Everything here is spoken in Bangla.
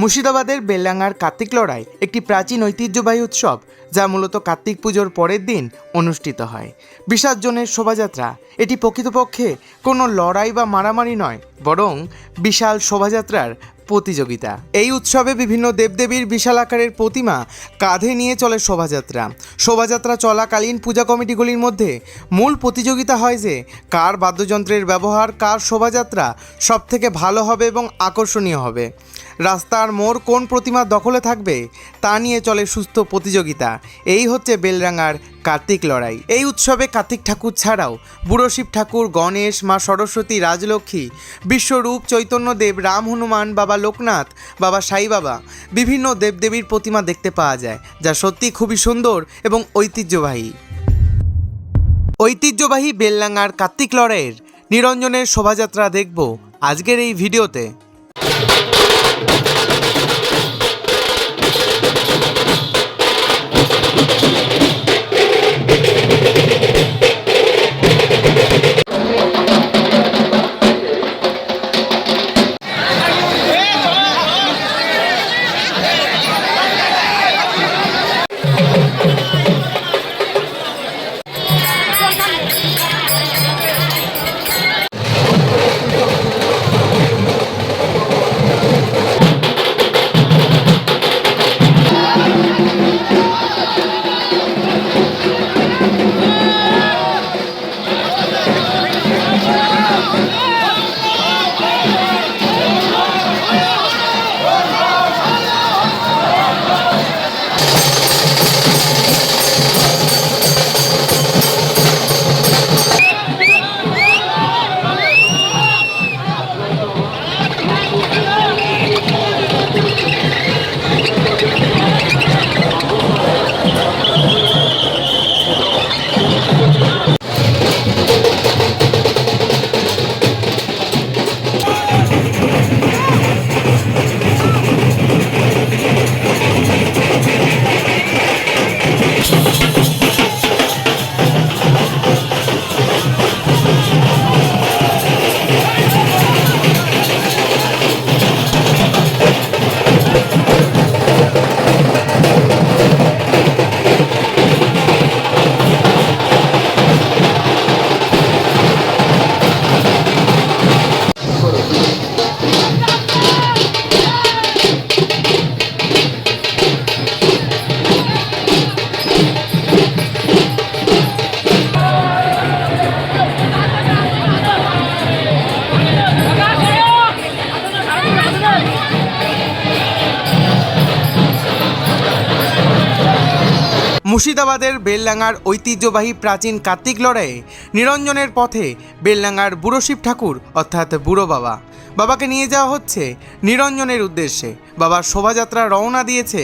মুর্শিদাবাদের বেলডাঙ্গার কার্তিক লড়াই একটি প্রাচীন ঐতিহ্যবাহী উৎসব যা মূলত কার্তিক পুজোর পরের দিন অনুষ্ঠিত হয়। বিসর্জনের শোভাযাত্রা এটি প্রকৃতপক্ষে কোনো লড়াই বা মারামারি নয়, বরং বিশাল শোভাযাত্রার প্রতিযোগিতা। এই উৎসবে বিভিন্ন দেবদেবীর বিশাল আকারের প্রতিমা কাঁধে নিয়ে চলে শোভাযাত্রা। শোভাযাত্রা চলাকালীন পূজা কমিটিগুলির মধ্যে মূল প্রতিযোগিতা হয় যে কার বাদ্যযন্ত্রের ব্যবহার, কার শোভাযাত্রা সবথেকে ভালো হবে এবং আকর্ষণীয় হবে। রাস্তার মোড় কোন প্রতিমা দখলে থাকবে তা নিয়ে চলে সুস্থ প্রতিযোগিতা। এই হচ্ছে বেলরাঙার কার্তিক লড়াই। এই উৎসবে কার্তিক ঠাকুর ছাড়াও বুড়ো শিব ঠাকুর, গণেশ, মা সরস্বতী, রাজলক্ষ্মী, বিশ্বরূপ চৈতন্যদেব রাম হনুমান, বাবা লোকনাথ, বাবা সাই বাবা, বিভিন্ন দেবদেবীর প্রতিমা দেখতে পাওয়া যায়, যা সত্যি খুবই সুন্দর এবং ঐতিহ্যবাহী। ঐতিহ্যবাহী বেললাঙ্গার কার্তিক লড়াইয়ের নিরঞ্জনের শোভাযাত্রা দেখব আজকের এই ভিডিওতে। মুর্শিদাবাদের বেললাঙ্গার ঐতিহ্যবাহী প্রাচীন কার্তিক লড়াইয়ে নিরঞ্জনের পথে বেললাঙ্গার বুড়ো শিব ঠাকুর, অর্থাৎ বুড়ো বাবা। বাবাকে নিয়ে যাওয়া হচ্ছে নিরঞ্জনের উদ্দেশ্যে। বাবার শোভাযাত্রা রওনা দিয়েছে।